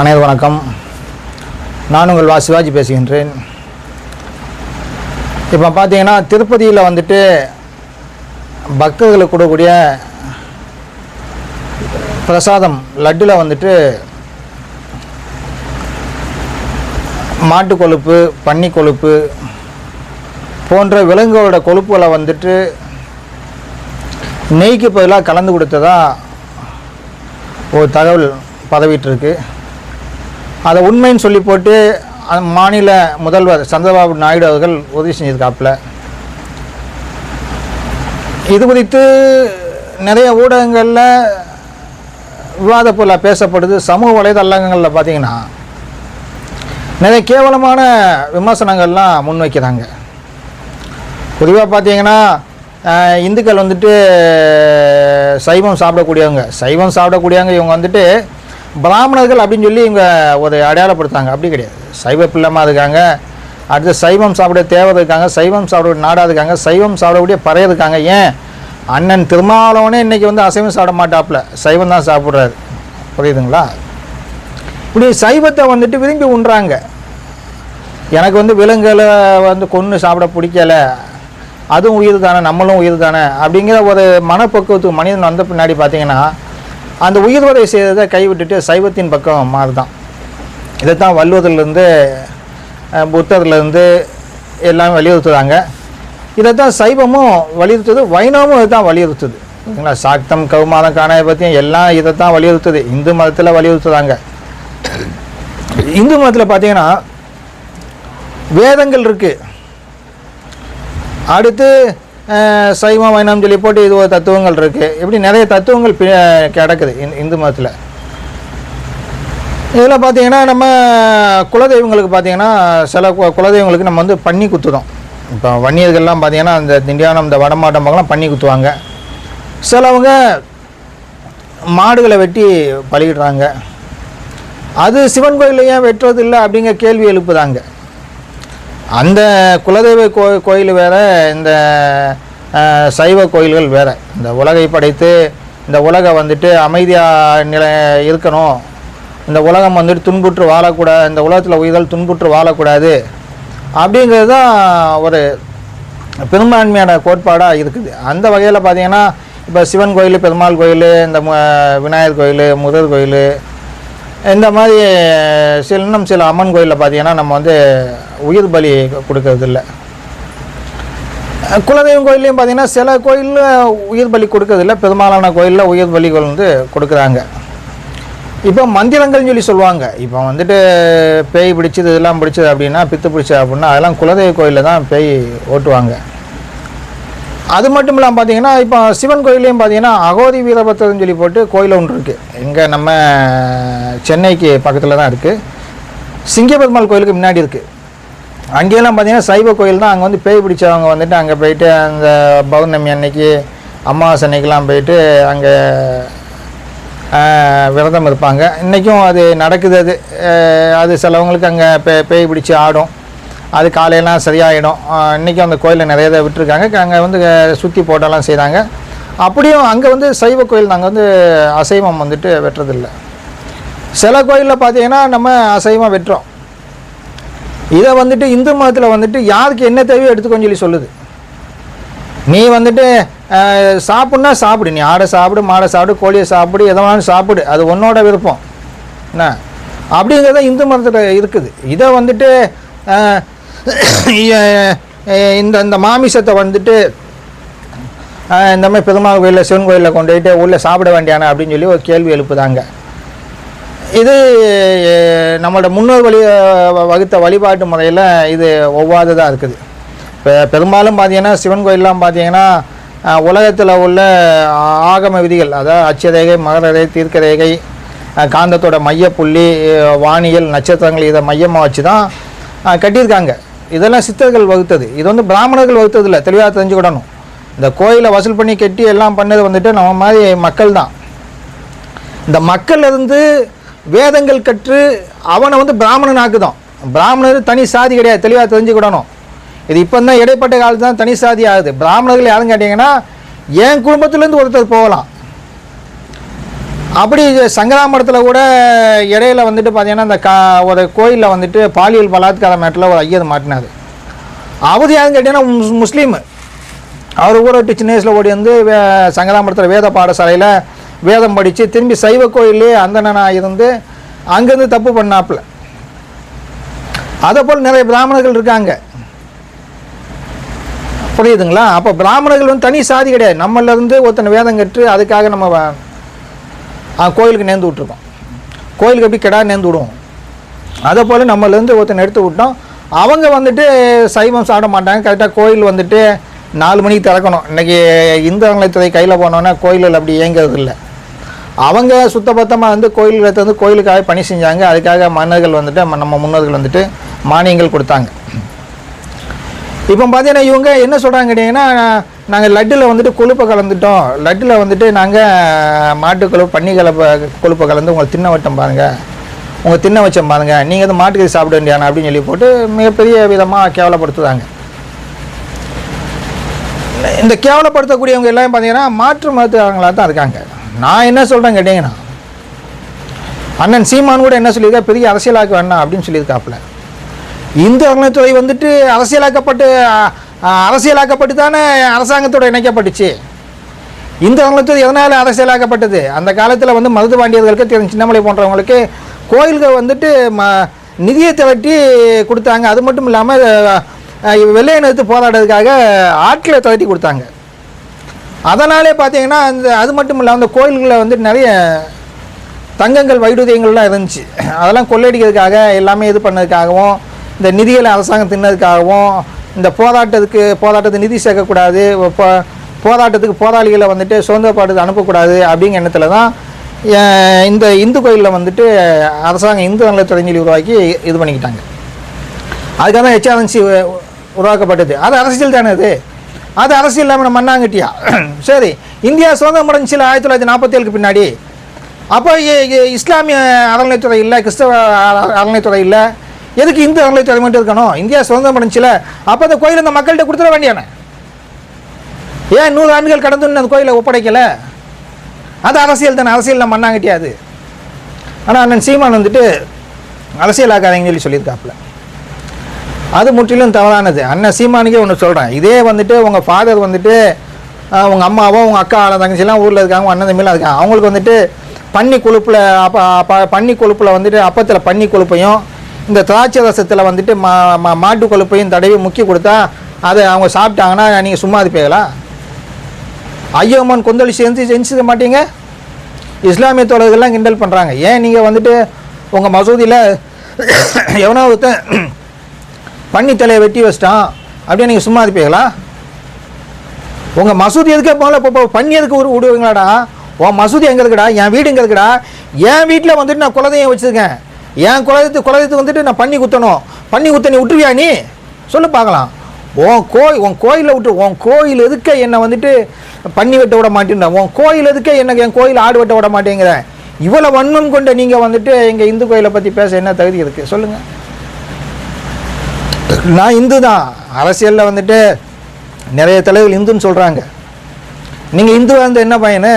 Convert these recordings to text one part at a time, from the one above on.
அனைவரும் வணக்கம். நான் உங்கள் வா சிவாஜி பேசுகின்றேன். இப்போ பார்த்தீங்கன்னா திருப்பதியில் வந்துட்டு பக்தர்களுக்கு கொடுக்கக்கூடிய பிரசாதம் லட்டில் வந்துட்டு மாட்டு கொழுப்பு பன்னி கொழுப்பு போன்ற விலங்குகளோட கொழுப்புகளை வந்துட்டு நெய்க்கு பதிலாக கலந்து கொடுத்ததாக ஒரு தகவல் பதவிட்டுருக்கு அதை உண்மைன்னு சொல்லி போட்டு அந்த மாநில முதல்வர் சந்திரபாபு நாயுடு அவர்கள் உதவி செஞ்சிருக்காப்புல. இது குறித்து நிறைய ஊடகங்களில் விவாத பொருளாக பேசப்படுது. சமூக வலைதளங்களில் பார்த்தீங்கன்னா நிறைய கேவலமான விமர்சனங்கள்லாம் முன்வைக்கிறாங்க. பொதுவாக பார்த்தீங்கன்னா இந்துக்கள் வந்துட்டு சைவம் சாப்பிடக்கூடியவங்க சைவம் சாப்பிடக்கூடியவங்க இவங்க வந்துட்டு பிராமணர்கள் அப்படின்னு சொல்லி இவங்க ஒரு அடையாளப்படுத்தாங்க அப்படி கிடையாது. சைவ பிள்ளைமா இருக்காங்க. அடுத்து சைவம் சாப்பிட தேவதை இருக்காங்க. சைவம் சாப்பிட நாடாக இருக்காங்க. சைவம் சாப்பிடக்கூடிய பறைய இருக்காங்க. ஏன்? அண்ணன் திருமாவளவனே இன்னைக்கு வந்து அசைவம் சாப்பிட மாட்டாப்புல. சைவம் தான் சாப்பிட்றாரு. புரியுதுங்களா? இப்படி சைவத்தை வந்துட்டு விரும்பி உண்றாங்க. எனக்கு வந்து விலங்குகளை வந்து கொன்று சாப்பிட பிடிக்கல. அதுவும் உயிர் தானே நம்மளும் உயிர் தானே அப்படிங்கிற ஒரு மனப்பக்குவத்துக்கு மனிதன் வந்த பின்னாடி பார்த்தீங்கன்னா அந்த உயிர் வரை செய்ததை கைவிட்டுட்டு சைவத்தின் பக்கம் மாறுதான். தான் வல்லுதலிருந்தே புத்தர்லேருந்து எல்லாம் வலியுறுத்துறாங்க. தான் சைவமும் வலியுறுத்துது வைணவமும் இதுதான் வலியுறுத்துது. ஓகேங்களா சாக்தம் கௌமாதம் காணாய பற்றியும் எல்லாம் இதை தான் வலியுறுத்துது. இந்து மதத்தில் வலியுறுத்துறாங்க. இந்து மதத்தில் பார்த்தீங்கன்னா வேதங்கள் இருக்குது அடுத்து சைவம் வைணம் சொல்லி போட்டு இது ஒரு தத்துவங்கள் இருக்குது இப்படி நிறைய தத்துவங்கள் பி- கிடக்குது இந் இந்து மதத்தில். இதில் பார்த்தீங்கன்னா நம்ம குலதெய்வங்களுக்கு பார்த்தீங்கன்னா சில கு- குலதெய்வங்களுக்கு நம்ம வந்து பண்ணி குத்துறோம் இப்போ வன்னியர்கள்லாம் பார்த்தீங்கன்னா அந்த திண்டியானம் இந்த வடமாட்டம் பக்கம்லாம் பண்ணி குத்துவாங்க. சிலவங்க மாடுகளை வெட்டி பலியிடுறாங்க அது சிவன் கோயிலையும் வெட்டுறது இல்லை அப்படிங்கிற கேள்வி எழுப்புதாங்க. அந்த குலதெய்வ கோ கோயில் வேறு இந்த சைவ கோயில்கள் வேறு. இந்த உலகை படைத்து இந்த உலகம் வந்துட்டு அமைதியாக நிலை இருக்கணும். இந்த உலகம் வந்துட்டு துன்புற்று வாழக்கூடாது இந்த உலகத்தில் உயிர்கள் துன்புற்று வாழக்கூடாது. அப்படிங்கிறது தான் ஒரு பெரும்பான்மையான கோட்பாடாக இருக்குது. அந்த வகையில் பார்த்தீங்கன்னா இப்போ சிவன் கோயில் பெருமாள் கோயில் இந்த விநாயகர் கோயில் முருகர் கோயில் இந்த மாதிரி சில இன்னும் சில அம்மன் கோயிலில் பார்த்தீங்கன்னா நம்ம வந்து உயிர் பலி கொடுக்கறதில்ல. குலதெய்வம் கோயில்லையும் பார்த்தீங்கன்னா சில கோயிலில் உயிர் பலி கொடுக்கறதில்ல. பெரும்பாலான கோயிலில் உயிர் பலிகள் வந்து கொடுக்குறாங்க. இப்போ மந்திரங்கள்னு சொல்லி சொல்லுவாங்க. இப்போ வந்துட்டு பேய் பிடிச்சது இதெல்லாம் பிடிச்சது அப்படின்னா பித்து பிடிச்சது அப்படின்னா அதெல்லாம் குலதெய்வ கோயிலில் தான் பேய் ஓட்டுவாங்க. அது மட்டும் இல்லாமல் பார்த்தீங்கன்னா இப்போ சிவன் கோயிலையும் பார்த்தீங்கன்னா அகோதி வீரபத்திரம்னு சொல்லி போட்டு கோயில் ஒன்று இருக்குது இங்கே நம்ம சென்னைக்கு பக்கத்தில் தான் இருக்குது சிங்கப்பெருமாள் கோயிலுக்கு முன்னாடி இருக்குது அங்கேயெல்லாம் பார்த்தீங்கன்னா சைவ கோயில் தான். அங்கே வந்து பேய் பிடிச்சவங்க வந்துட்டு அங்கே போயிட்டு அந்த பௌர்ணமி அன்னைக்கு அமாவாசை அன்னைக்கெலாம் போயிட்டு அங்கே விரதம் இருப்பாங்க. இன்றைக்கும் அது நடக்குது அது. அது சிலவங்களுக்கு அங்கே பே பேய் பிடிச்சி ஆடும். அது காலையெல்லாம் சரியாயிடும். இன்றைக்கும் அந்த கோயிலில் நிறைய இதை விட்டுருக்காங்க. அங்கே வந்து சுற்றி போட்டெல்லாம் செய்கிறாங்க. அப்படியும் அங்கே வந்து சைவ கோயில் நாங்கள் வந்து அசைவம் வந்துட்டு வெட்டுறதில்ல. சில கோயிலில் பார்த்தீங்கன்னா நம்ம அசைவம் வெட்டுறோம். இதை வந்துட்டு இந்து மதத்தில் வந்துட்டு யாருக்கு என்ன தேவையோ எடுத்துக்கோன்னு சொல்லி சொல்லுது. நீ வந்துட்டு அஹ், சாப்பிட்னா சாப்பிடு. நீ ஆடை சாப்பிடு மாடை சாப்பிடு கோழியை சாப்பிடு எதை வேணாலும் சாப்பிடு. அது உன்னோட விருப்பம். என்ன? அப்படிங்கிறத இந்து மதத்தில் இருக்குது. இதை வந்துட்டு இந்த இந்த மாமிசத்தை வந்துட்டு இந்த மாதிரி பெருமாள் கோயிலில் சிவன் கோயிலில் கொண்டு போயிட்டு உள்ளே சாப்பிட வேண்டியானா அப்படின்னு சொல்லி ஒரு கேள்வி எழுப்புதாங்க. இது நம்மளோட முன்னோர் வழி வகுத்த வழிபாட்டு முறையில் இது ஒவ்வாததாக இருக்குது. இப்போ பெரும்பாலும் பார்த்தீங்கன்னா சிவன் கோயிலெலாம் பார்த்தீங்கன்னா உலகத்தில் உள்ள ஆகம விதிகள் அதாவது அச்சரேகை மகரரேகை தீர்க்கரேகை காந்தத்தோட மையப்புள்ளி வானியல் நட்சத்திரங்கள் இதை மையமாக வச்சு தான் கட்டியிருக்காங்க. இதெல்லாம் சித்தர்கள் வகுத்தது. இது வந்து பிராமணர்கள் வகுத்தது இல்லை தெளிவாக தெரிஞ்சுக்கிடணும். இந்த கோயிலை வசூல் பண்ணி கட்டி எல்லாம் பண்ணது வந்துட்டு நம்ம மாதிரி மக்கள் தான் இந்த மக்கள் இருந்து வேதங்கள் கற்று அவனை வந்து பிராமணன் ஆக்குதான் பிராமணர் தனி சாதி கிடையாது தெளிவாக தெரிஞ்சுக்கிடணும். இது இப்போ தான் இடைப்பட்ட காலத்து தான் தனி சாதி ஆகுது. பிராமணர்கள் யாருன்னு கேட்டிங்கன்னா என் குடும்பத்துலேருந்து ஒருத்தர் போகலாம். அப்படி சங்கராமரத்தில் கூட இடையில வந்துட்டு பார்த்தீங்கன்னா அந்த கா ஒரு கோயிலில் வந்துட்டு பாலியல் பலாத்கார மேட்டில் ஒரு ஐயர் மாட்டினார். அவர் யாருன்னு கேட்டிங்கன்னா முஸ்- முஸ்லீமு. அவர் ஊரை விட்டு சின்ன வயசில் ஓடி வந்து வே சங்கராமரத்தில் வேத பாடசாலையில் வேதம் படித்து திரும்பி சைவ கோயிலே அந்தனாக இருந்து அங்கேருந்து தப்பு பண்ணாப்புல. அதை போல் நிறைய பிராமணர்கள் இருக்காங்க. புரியுதுங்களா? அப்போ பிராமணர்கள் வந்து தனி சாதி கிடையாது. நம்மளிருந்து ஒருத்தனை வேதம் கற்று அதுக்காக நம்ம கோயிலுக்கு நேர்ந்து விட்ருக்கோம் கோயிலுக்கு எப்படி கெடா நேர்ந்து விடுவோம்? அதை போல் நம்மளேருந்து ஒருத்தனை எடுத்து விட்டோம். அவங்க வந்துட்டு சைவம் சாப்பிட மாட்டாங்க. கரெக்டாக கோயில் வந்துட்டு நாலு மணிக்கு திறக்கணும். இன்றைக்கி இந்து அறநிலையத்துறை கையில் போனோன்னா கோயிலில் அப்படி இயங்கிறது இல்லை அவங்க சுத்தபத்தமாக வந்து கோயில்களை வந்து கோயிலுக்காக பணி செஞ்சாங்க. அதுக்காக மன்னர்கள் வந்துட்டு நம்ம முன்னோர்கள் வந்துட்டு மானியங்கள் கொடுத்தாங்க. இப்போ பார்த்தீங்கன்னா இவங்க என்ன சொல்கிறாங்க கேட்டிங்கன்னா நாங்கள் லட்டில் வந்துட்டு கொழுப்பை கலந்துட்டோம். லட்டில் வந்துட்டு நாங்கள் மாட்டு கொழுப்பு பன்னி கலப்பை கொழுப்பை கலந்து உங்களை தின்ன வட்டம் பாருங்கள் உங்கள் தின்ன வச்சம் பாருங்கள் நீங்கள் வந்து மாட்டுக்கு சாப்பிட வேண்டியானா அப்படின்னு சொல்லி போட்டு மிகப்பெரிய விதமாக கேவலப்படுத்துதாங்க. இந்த கேவலப்படுத்தக்கூடியவங்க எல்லாம் பார்த்தீங்கன்னா மாற்று மருத்துவங்களாக தான் இருக்காங்க. நான் என்ன சொல்கிறேன் கேட்டீங்கன்னா அண்ணன் சீமான் கூட என்ன சொல்லியிருக்கா? பெரிய அரசியலாக்க வேண்டாம் அப்படின்னு சொல்லியிருக்காப்புல. இந்து அறநிலைத்துறை வந்துட்டு அரசியலாக்கப்பட்டு அரசியலாக்கப்பட்டு தானே அரசாங்கத்தோட இணைக்கப்பட்டுச்சு. இந்து அறநிலைத்துறை எதனால் அரசியலாக்கப்பட்டது? அந்த காலத்தில் வந்து மருது பாண்டியர்களுக்கு சின்னமலை போன்றவங்களுக்கு கோயில்கள் வந்துட்டு ம நிதியை திரட்டி கொடுத்தாங்க. அது மட்டும் இல்லாமல் வெள்ளையை நிறுத்து போராடுறதுக்காக ஆட்களை திரட்டி கொடுத்தாங்க. அதனாலே பார்த்தீங்கன்னா அந்த அது மட்டும் இல்லை அந்த கோயில்களில் வந்துட்டு நிறைய தங்கங்கள் வைடூரியங்கள்லாம் இருந்துச்சு. அதெல்லாம் கொள்ளையடிக்கிறதுக்காக எல்லாமே இது பண்ணதுக்காகவும் இந்த நிதிகளை அரசாங்கம் தின்னதுக்காகவும் இந்த போராட்டத்துக்கு போராட்டத்துக்கு நிதி சேர்க்கக்கூடாது இப்போ போராட்டத்துக்கு போராளிகளை வந்துட்டு சுதந்திரப்பாடு அனுப்பக்கூடாது அப்படிங்கிற எண்ணத்தில் தான் இந்த இந்து கோயிலில் வந்துட்டு அரசாங்கம் இந்து நலத்துறை சொல்லி உருவாக்கி இது பண்ணிக்கிட்டாங்க. அதுக்காக தான் ஹெச்ஆர்என்சி உருவாக்கப்பட்டது. அது அரசியல் தானே அது? அது அரசியல் இல்லாமல் நம்ம மண்ணாங்கட்டியா சரி இந்தியா சுதந்திரம் அடைஞ்சில ஆயிரத்தி தொள்ளாயிரத்தி நாற்பத்தேழுக்கு பின்னாடி. அப்போ இஸ்லாமிய அறநிலைத்துறை இல்லை கிறிஸ்தவ அற- அறநிலைத்துறை இல்லை. எதுக்கு இந்து அறநிலைத்துறை மட்டும் இருக்கணும்? இந்தியா சுதந்திரம் அடைஞ்சில அப்போ அந்த கோயில் அந்த மக்கள்கிட்ட கொடுத்துட வேண்டியானே ஏன் நூறு ஆண்டுகள் கடந்து இன்னும் அந்த கோயிலை ஒப்படைக்கலை? அது அரசியல் தானே அரசியல் நம்ம மண்ணாங்கட்டியா அது? ஆனால் அண்ணன் சீமான் வந்துட்டு அரசியலாக்காதீங்கன்னு சொல்லி சொல்லியிருக்காப்புல. அது முற்றிலும் தவறானது. அண்ணன் சீமானுக்கே ஒன்று சொல்கிறேன் இதே வந்துட்டு உங்கள் ஃபாதர் வந்துட்டு உங்கள் அம்மாவோ உங்கள் அக்கா தங்கச்சிலாம் ஊரில் இருக்காங்க அண்ணன் தம்பிலாம் இருக்காங்க. அவங்களுக்கு வந்துட்டு பன்னி கொழுப்பில் அப்போ அப்போ பன்னி கொழுப்பில் வந்துட்டு அப்பத்தில் பன்னி கொழுப்பையும் இந்த திராட்சை ரசத்தில் வந்துட்டு மா மா- மாட்டு கொழுப்பையும் தடவி முக்கி கொடுத்தா அதை அவங்க சாப்பிட்டாங்கன்னா நீங்கள் சும்மா இருப்பீங்களா ஐயோமன் கொந்தளி சேர்ந்து செஞ்சுக்க மாட்டீங்க? இஸ்லாமிய தோழர்கள்லாம் கிண்டல் பண்ணுறாங்க ஏன் நீங்கள் வந்துட்டு உங்கள் மசூதியில் எவனோ ஒருத்தன் பன்னி தலையை வெட்டி வச்சிட்டான். அப்படியே நீங்கள் சும்மா இருப்பீங்களா? உங்கள் மசூதி எதுக்கே போகல இப்போ பன்னி பண்ணி எதுக்கு ஒரு விடுவீங்களாடா உன் மசூதி எங்கே இருக்குடா? என் வீடு எங்கே இருக்குடா? என் வீட்டில் வந்துட்டு நான் குலதெய்வம் வச்சுருக்கேன். என் குலதெய்வத்து குலதெய்வத்துக்கு வந்துட்டு நான் பண்ணி குத்தணும். பண்ணி குத்த நீ விட்டுருவியா நீ? சொல்லு பார்க்கலாம். உன் கோய் உன் கோயிலில் விட்டு உன் கோயில் எதுக்க என்னை வந்துட்டு பண்ணி வெட்ட விட மாட்டேன்ற? உன் கோயில் எதுக்க எனக்கு என் கோயில் ஆடு வெட்ட விட மாட்டேங்கிறேன் இவ்வளோ வன்மம் கொண்ட நீங்கள் வந்துட்டு எங்கள் இந்து கோயிலை பற்றி பேச என்ன தகுதி இருக்குது சொல்லுங்கள் நான் இந்து தான். அரசியலில் வந்துட்டு நிறைய தலைவர்கள் இந்துன்னு சொல்கிறாங்க நீங்கள் இந்து வந்து என்ன பையனு?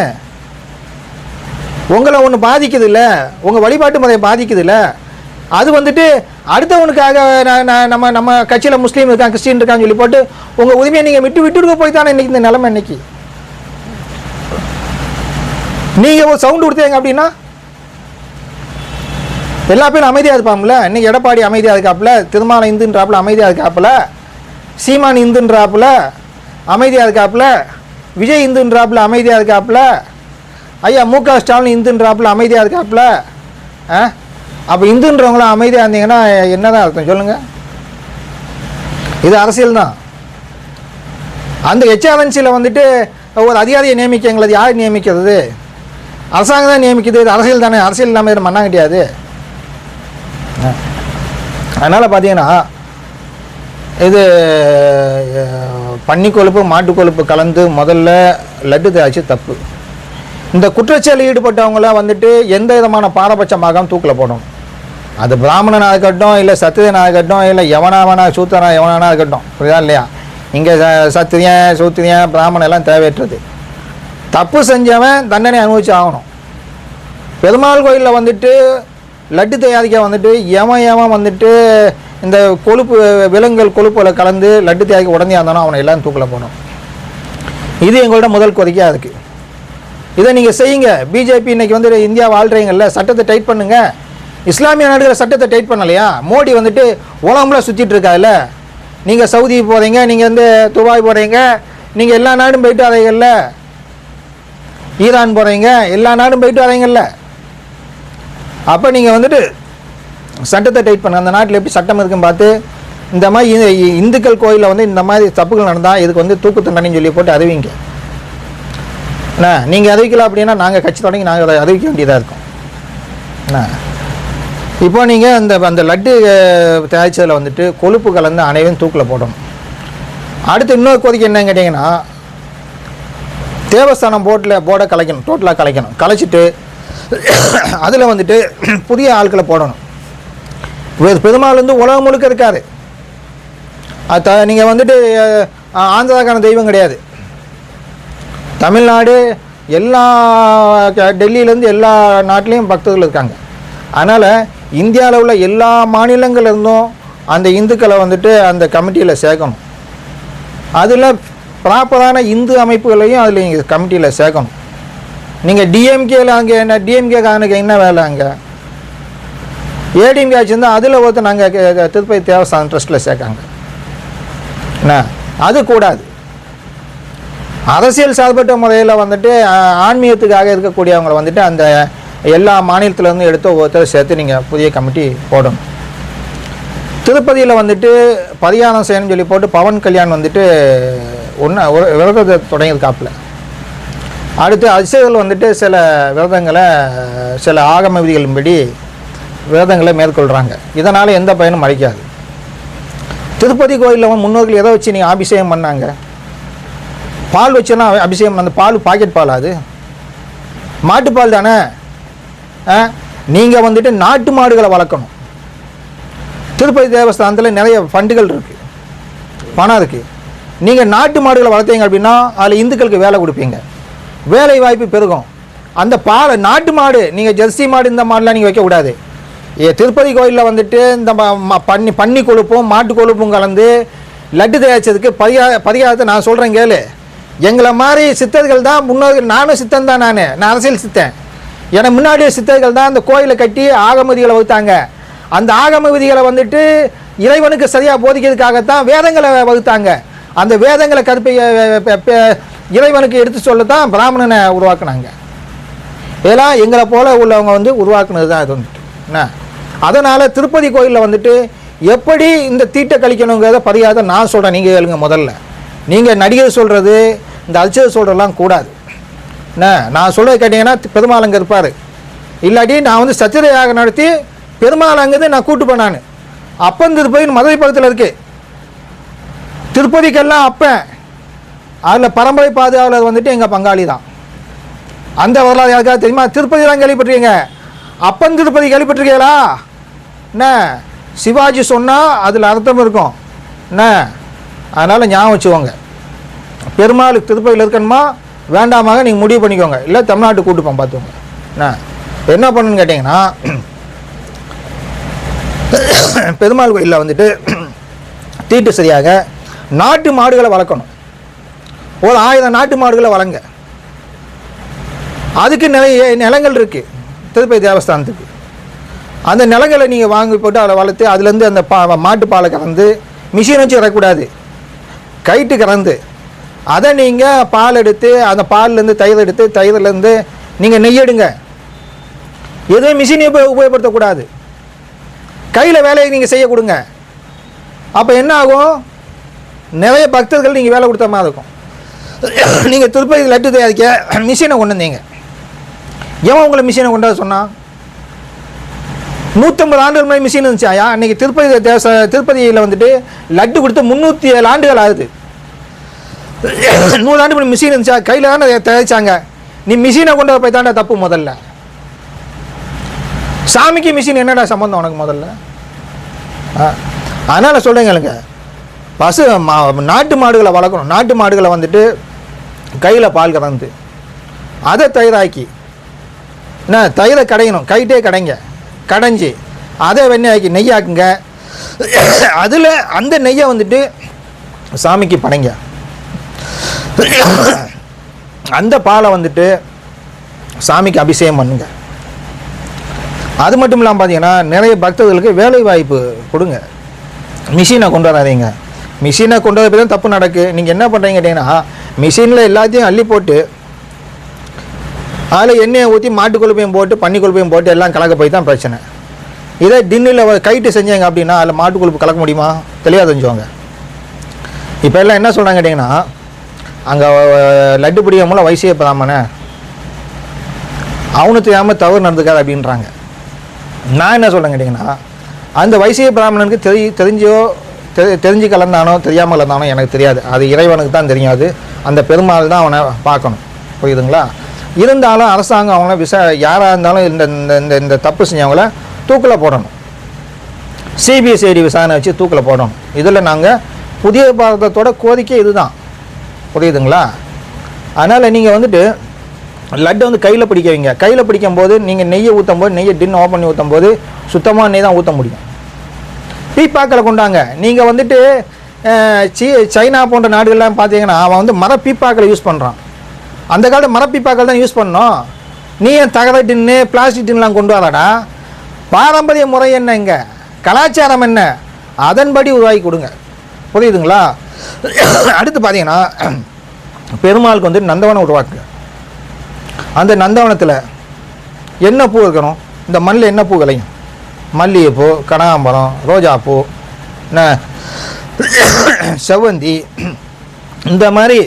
உங்களை ஒன்று பாதிக்குது இல்லை? உங்கள் வழிபாட்டு முறையை பாதிக்குது இல்லை? அது வந்துட்டு அடுத்தவனுக்காக நான் நம்ம நம்ம கட்சியில் முஸ்லீம் இருக்கான் கிறிஸ்டின் இருக்கான்னு சொல்லி போட்டு உங்கள் உரிமையை நீங்கள் விட்டு விட்டுருக்க போய் தானே இன்றைக்கி இந்த நிலமை இன்னைக்கு? நீங்கள் ஒரு சவுண்டு கொடுத்தீங்க அப்படின்னா எல்லா பேரும் அமைதியாக இருப்பாங்கல்ல? இன்னைக்கு எடப்பாடி அமைதியாக இருக்காப்புல? திருமாவளம் இந்துன்றாப்புல அமைதியாக இருக்காப்புல? சீமான் இந்துன்றாப்புல அமைதியாக இருக்காப்புல? விஜய் இந்துன்றாப்புல அமைதியாக இருக்காப்புல? ஐயா மு க ஸ்டாலின் இந்துன்றாப்புல அமைதியாக இருக்காப்புல? ஆ? அப்போ இந்துன்றவங்களாம் அமைதியாக இருந்தீங்கன்னா என்னதான் அர்த்தம்? சொல்லுங்கள் இது அரசியல் தான். அந்த ஹெச்ஆர்என்சியில் வந்துட்டு ஒரு அதிகாரியை நியமிக்க எங்களது யார் நியமிக்கிறது? அரசாங்கம் தான் நியமிக்கிறது இது அரசியல் தானே. அரசியல் இல்லாமல் இது மண்ணா கிடையாது அதனால் பார்த்தீங்கன்னா இது பன்னி கொழுப்பு மாட்டு கொழுப்பு கலந்து முதல்ல லட்டு தயாரிச்சு தப்பு. இந்த குற்றச்செயலில் ஈடுபட்டவங்கள வந்துட்டு எந்த விதமான பாரபட்சமாக தூக்கில் போடணும். அது பிராமணனாக இருக்கட்டும் இல்லை சத்திரியனாக இருக்கட்டும் இல்லை எவனாவனா சூத்திரனா எவனானா இருக்கட்டும். புரியுதா இல்லையா? இங்கே சத்திரியன் சூத்திரியன் பிராமணன் எல்லாம் தேவையற்றது. தப்பு செஞ்சவன் தண்டனை அனுபவிச்சு ஆகணும். பெருமாள் கோயிலில் வந்துட்டு லட்டு தயாரிக்க வந்துட்டு ஏமா எவன் வந்துட்டு இந்த கொழுப்பு விலங்குகள் கொழுப்பில் கலந்து லட்டு தயாரிக்க உடனே இருந்தானோ அவனை எல்லாம் தூக்கில் போகணும் இது எங்களோட முதல் கோரிக்கையாக இருக்குது இதை நீங்கள் செய்யுங்க. பிஜேபி இன்னைக்கு வந்து இந்தியா வாழ்கிறீங்கல்ல சட்டத்தை டைட் பண்ணுங்க. இஸ்லாமிய நாடுகளை சட்டத்தை டைட் பண்ணலையா? மோடி வந்துட்டு உலகம்ல சுற்றிட்டு இருக்காதுல்ல நீங்கள் சவுதி போகிறீங்க நீங்கள் வந்து துபாய் போகிறீங்க நீங்கள் எல்லா நாடும் போயிட்டு வரீங்கல்ல ஈரான் போகிறீங்க எல்லா நாடும் போயிட்டு வரீங்கல்ல அப்போ நீங்கள் வந்துட்டு சட்டத்தை டைட் பண்ண அந்த நாட்டில் எப்படி சட்டம் இருக்குன்னு பார்த்து இந்த மாதிரி இந்துக்கள் கோயிலில் வந்து இந்த மாதிரி தப்புகள் நடந்தால் இதுக்கு வந்து தூக்கு தண்டனைன்னு சொல்லி போட்டு அறிவிங்க. என்ன? நீங்கள் அறிவிக்கல அப்படின்னா நாங்கள் கட்சி தொடங்கி நாங்கள் அதை அறிவிக்க வேண்டியதாக இருக்கும். என்ன? இப்போ நீங்கள் அந்த அந்த லட்டு தயாரித்ததில் தயாரிச்சதில் வந்துட்டு கொழுப்பு கலந்து அனைவரும் தூக்கில் போடணும். அடுத்து இன்னொரு கோரிக்கை என்னன்னு கேட்டிங்கன்னா தேவஸ்தானம் போட்டில் போட கலைக்கணும் டோட்டலாக கலைக்கணும். கலைச்சிட்டு அதில் வந்துட்டு புதிய ஆட்களை போடணும். பெருமாள் வந்து உலகம் முழுக்க இருக்காரு. அது த நீங்கள் வந்துட்டு ஆந்திராக்கான தெய்வம் கிடையாது. தமிழ்நாடு எல்லா க- டெல்லியிலேருந்து எல்லா நாட்டிலையும் பக்தர்கள் இருக்காங்க. அதனால் இந்தியாவில் உள்ள எல்லா மாநிலங்கள்லேருந்தும் அந்த இந்துக்களை வந்துட்டு அந்த கமிட்டியில் சேர்க்கணும். அதில் ப்ராப்பரான இந்து அமைப்புகளையும் அதில் நீங்கள் கமிட்டியில் சேர்க்கணும். நீங்கள் டிஎம்கேல அங்கே என்ன டிஎம்கே காரனுக்கு என்ன வேலை அங்கே? ஏடிஎம்கே வச்சுருந்தா அதில் ஒருத்தர் நாங்கள் திருப்பதி தேவஸ்தானம் ட்ரஸ்ட்டில் சேர்க்காங்க. என்ன? அது கூடாது. அரசியல் சார்பற்ற முறையில் வந்துட்டு ஆன்மீகத்துக்காக இருக்கக்கூடியவங்களை வந்துட்டு அந்த எல்லா மாநிலத்திலேருந்து எடுத்து ஒவ்வொருத்தரை சேர்த்து நீங்கள் புதிய கமிட்டி போடணும். திருப்பதியில் வந்துட்டு பரிகாரம் செய்யணும்னு சொல்லி போட்டு பவன் கல்யாண் வந்துட்டு ஒன்று விரதத்தை தொடங்கியிருக்காப்புல. அடுத்து அர்ச்சகர்கள் வந்துட்டு சில விரதங்களை சில ஆகம விதிகளின்படி விரதங்களை மேற்கொள்கிறாங்க இதனால் எந்த பயனும் அளிக்காது. திருப்பதி கோயிலில் முன்னோர்கள் எதை வச்சு நீங்கள் அபிஷேகம் பண்ணாங்க? பால் வச்சுன்னா அபிஷேகம் அந்த பால் பாக்கெட் பால் அது? மாட்டுப்பால் தானே? நீங்கள் வந்துட்டு நாட்டு மாடுகளை வளர்க்கணும். திருப்பதி தேவஸ்தானத்தில் நிறைய ஃபண்டுகள் இருக்குது பணம் இருக்குது நீங்கள் நாட்டு மாடுகளை வளர்த்தீங்க அப்படின்னா அதில் இந்துக்களுக்கு வேலை கொடுப்பீங்க. வேலை வாய்ப்பு பெருகும். அந்த பாலை நாட்டு மாடு நீங்கள் ஜெர்சி மாடு இந்த மாடுலாம் நீங்கள் வைக்கக்கூடாது. ஏ திருப்பதி கோயிலில் வந்துட்டு இந்த ம- ம- பன்னி கொழுப்பும் மாட்டு கொழுப்பும் கலந்து லட்டு தயாரிச்சதுக்கு பரிகா பரிகாரத்தை நான் சொல்கிறேன் கேளு. எங்களை மாதிரி சித்தர்கள் தான் முன்னோர்கள் நானும் சித்தன் தான் நான். நான் அரசியல் சித்தன். எனக்கு முன்னாடியே சித்தர்கள் தான் அந்த கோயிலை கட்டி ஆகம விதிகளை வகுத்தாங்க. அந்த ஆகம விதிகளை வந்துட்டு இறைவனுக்கு சரியாக போதிக்கிறதுக்காகத்தான் வேதங்களை வகுத்தாங்க. அந்த வேதங்களை கருப்பை இறைவனுக்கு எடுத்து சொல்ல தான் பிராமணனை உருவாக்குனாங்க. இதெல்லாம் எங்களை போல உள்ளவங்க வந்து உருவாக்குனது தான் இது வந்துட்டு. என்ன? அதனால் திருப்பதி கோயிலில் வந்துட்டு எப்படி இந்த தீட்டை கழிக்கணுங்கிறத பரியாத நான் சொல்கிறேன் நீங்கள் கேளுங்க முதல்ல. நீங்கள் நடிகர் சொல்கிறது இந்த அல்சர் சொல்கிறதெல்லாம் கூடாது. என்ன? நான் சொல்கிறது கேட்டிங்கன்னா பெருமாள் அங்கே இருப்பார். இல்லாட்டி நான் வந்து சச்சரையாக நடத்தி பெருமாள் அங்கேருந்து நான் கூட்டு போனான் அப்பன் திருப்பதி மதுரை பக்கத்தில் இருக்கு. திருப்பதிக்கெல்லாம் அப்பன் அதில் பரம்பரை பாதுகாவலர் வந்துட்டு எங்கள் பங்காளி தான். அந்த வரலாறு யாருக்காவது தெரியுமா? திருப்பதிலாம் கேள்விப்பட்டிருக்கீங்க. அப்பன் திருப்பதி கேள்விப்பட்டிருக்கீங்களா? என்ன? சிவாஜி சொன்னால் அதில் அர்த்தம் இருக்கும். என்ன? அதனால் ஞாபகம் வச்சுக்கோங்க. பெருமாளுக்கு திருப்பதியில் இருக்கணுமா? வேண்டாமாக நீங்கள் முடிவு பண்ணிக்கோங்க. இல்லை தமிழ்நாட்டுக்கு கூட்டுப்போம் பார்த்துக்கோங்க என்ன? என்ன பண்ணணும்னு கேட்டிங்கன்னா பெருமாள் கோயிலில் வந்துட்டு தீட்டு சரியாக நாட்டு மாடுகளை வளர்க்கணும். ஒரு ஆயிரம் நாட்டு மாடுகளை வளங்க. அதுக்கு நிலைய நிலங்கள் இருக்குது திருப்பதி தேவஸ்தானத்துக்கு. அந்த நிலங்களை நீங்கள் வாங்கி போட்டு அதில் வளர்த்து அதுலேருந்து அந்த பா மாட்டு பாலை கறந்து மிஷின் வச்சு வரக்கூடாது கைட்டு கறந்து. அதை நீங்கள் பால் எடுத்து அந்த பால்லேருந்து தயிர் எடுத்து தயிர்லேருந்து நீங்கள் நெய் எடுங்க. எதுவும் மிஷினை உபயோ உபயோகப்படுத்தக்கூடாது. கையில் வேலையை நீங்கள் செய்ய கொடுங்க. அப்போ என்ன ஆகும்? நிறைய பக்தர்கள் நீங்கள் வேலை கொடுத்த மாதிரி இருக்கும். நீங்கள் திருப்பதி லட்டு தயாரிக்க மிஷினை கொண்டு வந்தீங்க. எவன் உங்களை மிஷினை கொண்டு வர சொன்னான்? நூற்றம்பது ஆண்டுகள் மாதிரி மிஷின் இருந்துச்சாயா அன்றைக்கி திருப்பதி தேச திருப்பதியில் வந்துட்டு லட்டு கொடுத்து முந்நூற்றி ஏழு ஆண்டுகள் ஆகுது. நூறு ஆண்டு மிஷின் இருந்துச்சா? கையில் தானே தயாரிச்சாங்க. நீ மிஷினை கொண்டு வர போய் தாண்டா தப்பு முதல்ல. சாமிக்கு மிஷின் என்னடா சம்மந்தம் உனக்கு முதல்ல? அதனால் சொல்கிறேங்களுக்கு பசு மா நாட்டு மாடுகளை வளர்க்கணும். நாட்டு மாடுகளை வந்துட்டு கையில் பால் கறந்து அதை தயிராக்கி என்ன தயிரை கடையணும். கைட்டே கடைங்க. கடைஞ்சி அதை வெண்ணெய் ஆக்கி நெய்யாக்குங்க. அதில் அந்த நெய்யை வந்துட்டு சாமிக்கு படைங்க. அந்த பாலை வந்துட்டு சாமிக்கு அபிஷேகம் பண்ணுங்க. அது மட்டும் இல்லாமல் பார்த்தீங்கன்னா நிறைய பக்தர்களுக்கு வேலை வாய்ப்பு கொடுங்க. மிஷினை கொண்டு வராதீங்க. மிஷினை கொண்டு வரப்போ தான் தப்பு நடக்கு. நீங்கள் என்ன பண்ணுறீங்க கேட்டிங்கன்னா மிஷினில் எல்லாத்தையும் அள்ளி போட்டு அதில் எண்ணெயை ஊற்றி மாட்டு கொழுப்பையும் போட்டு பன்னி கொழுப்பையும் போட்டு எல்லாம் கலக்க போய் தான் பிரச்சனை. இதே டின்னில் கைட்டு செஞ்சாங்க அப்படின்னா அதில் மாட்டு கொழுப்பு கலக்க முடியுமா? தெளிவாக செஞ்சவங்க இப்போ எல்லாம் என்ன சொல்கிறாங்க கேட்டிங்கன்னா அங்கே லட்டு பிடிக்கும் மூலம் வயசே இப்போதாமண்ணே அவனு தெரியாமல் தவறு நடந்துக்காது அப்படின்றாங்க. நான் என்ன சொல்கிறேன் கேட்டிங்கன்னா அந்த வைசிய பிராமணனுக்கு தெரி தெரிஞ்சோ தெரி தெரிஞ்சு கலந்தானோ தெரியாமல் கலந்தானோ எனக்கு தெரியாது. அது இறைவனுக்கு தான் தெரியும். அது அந்த பெருமாள் தான் அவனை பார்க்கணும். புரியுதுங்களா? இருந்தாலும் அரசாங்கம் அவங்கள விசா யாராக இருந்தாலும் இந்த இந்த இந்த இந்த தப்பு செஞ்சவங்கள தூக்கில் போடணும். சிபிஎஸ்ஐடி விசாரணை வச்சு தூக்கில் போடணும். இதில் நாங்கள் புதிய பாரதத்தோட கோரிக்கை இதுதான். புரியுதுங்களா? அதனால் நீங்கள் வந்துட்டு லட்டை வந்து கையில் பிடிக்க வைங்க. கையில் பிடிக்கும் போது நீங்கள் நெய்யை ஊற்றும் போது நெய்யை டின் ஓப்பன் பண்ணி ஊற்றும் போது சுத்தமாக நெய் தான் ஊற்ற முடியும். பீப்பாக்களை கொண்டாங்க. நீங்கள் வந்துட்டு சீ சைனா போன்ற நாடுகள்லாம் பார்த்தீங்கன்னா அவன் வந்து மர பீப்பாக்களை யூஸ் பண்ணுறான் அந்த காலத்து மர பீப்பாக்கள் தான் யூஸ் பண்ணோம் நீ ஏன் தகர டின்னு பிளாஸ்டிக் டின்லாம் கொண்டு வரடா பாரம்பரிய முறை என்ன இங்கே? கலாச்சாரம் என்ன? அதன்படி உருவாக்கி கொடுங்க. புரியுதுங்களா? அடுத்து பார்த்தீங்கன்னா பெருமாளுக்கு வந்து நந்தவனம் உருவாக்குங்க. அந்த நந்தவனத்தில் என்ன பூ இருக்கணும் இந்த மண்ணில் என்ன பூ விளையும்? மல்லிகைப்பூ கனகாம்பரம் ரோஜாப்பூ என்ன செவ்வந்தி இந்த மாதிரி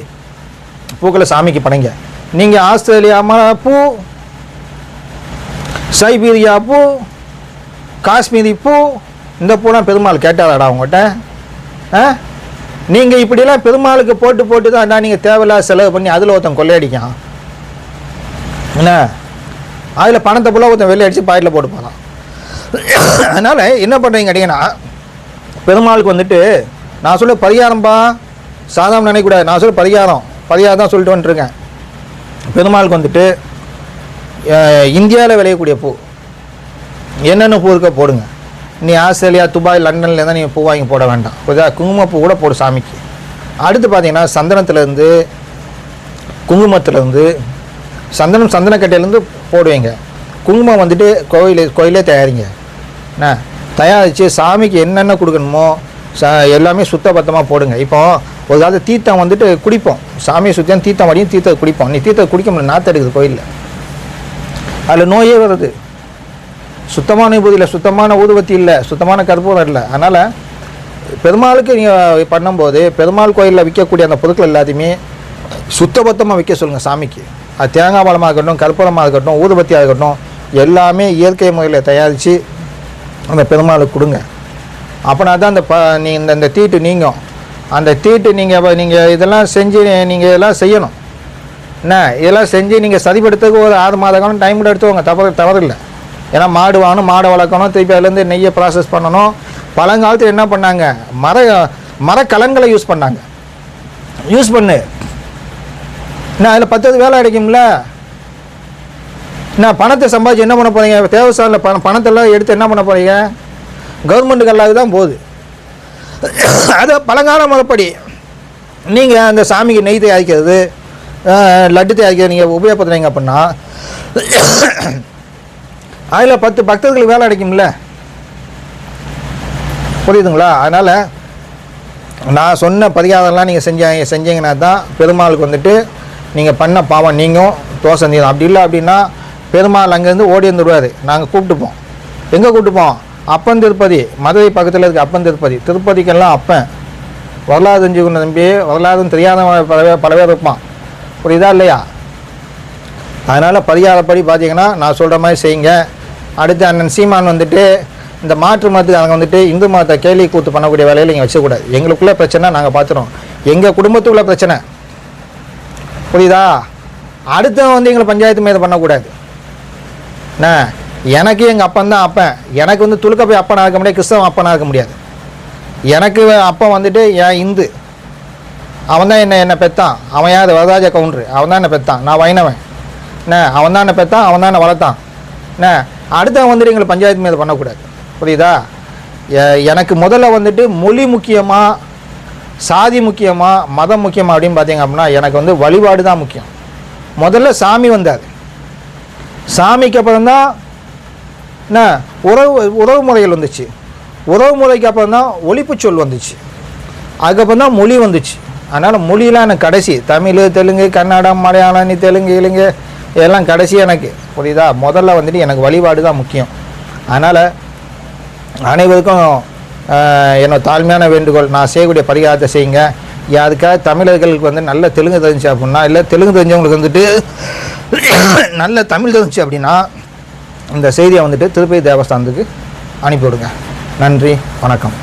பூக்களை சாமிக்கு படைங்க. நீங்கள் ஆஸ்திரேலியா ம- பூ சைபீரியா பூ காஷ்மீரி பூ இந்த பூலாம் பெருமாள் கேட்டாராடா உங்கள்கிட்ட ஆ? நீங்கள் இப்படியெல்லாம் பெருமாளுக்கு போட்டு போட்டு தான் நீங்கள் தேவையில்லாத செலவு பண்ணி அதில் ஒருத்தன் கொள்ளையடிக்கான். என்ன? அதில் பணத்தை போல ஒருத்தன் வெளியே அடித்து போட்டு போகலாம் அதனால் என்ன பண்ணுறீங்க கேட்டிங்கன்னா பெருமாளுக்கு வந்துட்டு நான் சொல்ல பரிகாரம்பா சாதாரண நினைக்கக்கூடாது நான் சொல்ல பரிகாரம் பரிகாரம் தான் சொல்லிட்டு வந்துட்டுருக்கேன். பெருமாளுக்கு வந்துட்டு இந்தியாவில் விளையக்கூடிய பூ. என்னென்ன பூ இருக்கோ போடுங்க. நீ ஆஸ்திரேலியா துபாய் லண்டனில் தான் நீங்கள் பூ வாங்கி போட வேண்டாம். புரியுதா குங்குமப்பூ கூட போடு சாமிக்கு. அடுத்து பார்த்தீங்கன்னா சந்தனத்துலேருந்து குங்குமத்துலேருந்து சந்தனம் சந்தனக்கட்டையிலேருந்து போடுவீங்க. குங்குமம் வந்துட்டு கோயில் கோயிலே தயாரிங்க. என்ன? தயாரித்து சாமிக்கு என்னென்ன கொடுக்கணுமோ ச எல்லாமே சுத்தபத்தமாக போடுங்க. இப்போ ஒரு காலத்து தீர்த்தம் வந்துட்டு குடிப்போம். சாமியை சுற்றியும் தீர்த்தம் வடியும் தீர்த்தத்தை குடிப்போம். நீ தீர்த்தத்தை குடிக்க முடியல நாற்று எடுக்குது கோயிலில். அதில் நோயே வருது. சுத்தமான விபூதி இல்லை சுத்தமான ஊதுபத்தி இல்லை சுத்தமான கற்பூரம் இல்லை. அதனால் பெருமாளுக்கு நீங்கள் பண்ணும்போது பெருமாள் கோயிலில் விற்கக்கூடிய அந்த பொருட்கள் எல்லாத்தையுமே சுத்தபத்தமாக விற்க சொல்லுங்கள் சாமிக்கு. அது தேங்காய் பழமாக இருக்கட்டும் கற்பூரமாக இருக்கட்டும் ஊதுபத்தியாக இருக்கட்டும் எல்லாமே இயற்கை முறையில் தயாரித்து அந்த பெருமாளுக்கு கொடுங்க. அப்படின்னா தான் அந்த ப நீ இந்த இந்த தீட்டு நீங்கும். அந்த தீட்டு நீங்கள் நீங்கள் இதெல்லாம் செஞ்சு நீங்கள் இதெல்லாம் செய்யணும். என்ன? இதெல்லாம் செஞ்சு நீங்கள் சரிப்படுத்துறதுக்கு ஒரு ஆறு மாத காலம் டைம் கூட எடுத்துக்கோங்க. தவறு தவறில்லை. ஏன்னா மாடு வாங்கணும் மாடை வளர்க்கணும் திருப்பி அதுலேருந்து நெய்யை ப்ராசஸ் பண்ணணும். பழங்காலத்தில் என்ன பண்ணாங்க? மர மரக்கலன்களை யூஸ் பண்ணாங்க. யூஸ் பண்ணு. என்ன அதில் பத்து வேலை கிடைக்கும்ல? என்ன பணத்தை சம்பாதிச்சு என்ன பண்ண போகிறீங்க தேவசாலில் பணம் பணத்தெல்லாம் எடுத்து என்ன பண்ண போகிறீங்க கவர்மெண்ட்டுக்கு எல்லாத்துக்கு தான் போகுது. அது பழங்கால முறைப்படி. நீங்கள் அந்த சாமிக்கு நெய் தயாரிக்கிறது லட்டு தயாரிக்கிறது நீங்கள் உபயோகப்படுத்துறீங்க அப்படின்னா அதில் பத்து பக்தர்களுக்கு வேலை கிடைக்கும்ல புரியுதுங்களா? அதனால் நான் சொன்ன பரிகாரம்லாம் நீங்கள் செஞ்ச செஞ்சீங்கன்னா தான் பெருமாளுக்கு வந்துட்டு நீங்கள் பண்ண பாவம் நீங்களும் தோசை நீரும் அப்படி இல்லை அப்படின்னா பெருமாள் அங்கேருந்து ஓடி வந்துடுவார் நாங்கள் கூப்பிட்டுப்போம். எங்கே கூப்பிட்டுப்போம்? அப்பன் திருப்பதி மதுரை பக்கத்தில் இருக்க அப்பன் திருப்பதி. திருப்பதிக்கெல்லாம் அப்பன். வரலாறு தெரிஞ்சுக்கணும் தம்பி. வரலாறும் தெரியாதவன் பல பல பேர் இருப்பான். புரியுதா இல்லையா? அதனால் பரிகாரப்படி பார்த்தீங்கன்னா நான் சொல்கிற மாதிரி செய்யுங்க. அடுத்து அண்ணன் சீமான் வந்துட்டு இந்த மாற்று மதத்துக்காரங்க வந்துட்டு இந்து மதத்தை கேலி கூத்து பண்ணக்கூடிய வேலையில் நீங்கள் வச்சக்கூடாது எங்களுக்குள்ளே பிரச்சனை நாங்கள் பார்த்துறோம் எங்கள் குடும்பத்துக்குள்ளே பிரச்சனை. புரியுதா? அடுத்தவன் வந்து எங்களை பஞ்சாயத்து மீது பண்ணக்கூடாது. என்ன? எனக்கு எங்கள் அப்பன் தான் அப்பன். எனக்கு வந்து துளுக்க போய் அப்பனாக இருக்க முடியாது கிறிஸ்தவன் அப்பனாக இருக்க முடியாது. எனக்கு அப்பன் வந்துட்டு என் இந்து. அவன் தான் என்ன என்னை பெத்தான்? அவன் யார்? வரராஜ கவுண்டரு. அவன் தான் என்னை பெத்தான்? நான் வைணவன். என்ன? அவன் தான் என்னை பெத்தான்? அவன் தான் என்னை வளர்த்தான்? என்ன? அடுத்தவன் வந்துட்டு எங்களை பஞ்சாயத்து மீது பண்ணக்கூடாது. புரியுதா? எ- எனக்கு முதல்ல வந்துட்டு மொழி முக்கியமாக சாதி முக்கியமாக மதம் முக்கியமாக அப்படின்னு பார்த்தீங்க அப்படின்னா எனக்கு வந்து வழிபாடு தான் முக்கியம். முதல்ல சாமி வந்தார். சாமிக்கு அப்புறம் தான் என்ன? உறவு உறவு முறைகள் வந்துச்சு. உறவு முறைக்கு அப்புறம் தான் ஒழிப்புச் சொல் வந்துச்சு. அதுக்கப்புறம் தான் மொழி வந்துச்சு. அதனால் மொழியெலாம் எனக்கு கடைசி. தமிழ் தெலுங்கு கன்னடம் மலையாளம் தெலுங்கு இலுங்கு இதெல்லாம் கடைசி எனக்கு. புரியுதா? முதல்ல வந்துட்டு எனக்கு வழிபாடு தான் முக்கியம். அதனால் அனைவருக்கும் என்னோட தாழ்மையான வேண்டுகோள். நான் செய்யக்கூடிய பரிகாரத்தை செய்யுங்க. அதுக்காக தமிழர்களுக்கு வந்து நல்ல தெலுங்கு தெரிஞ்சு அப்படின்னா இல்லை தெலுங்கு தெரிஞ்சவங்களுக்கு வந்துட்டு நல்ல தமிழ் தெரிஞ்சு அப்படின்னா இந்த செய்தியை வந்துட்டு திருப்பதி தேவஸ்தானத்துக்கு அனுப்பிவிடுங்க. நன்றி வணக்கம்.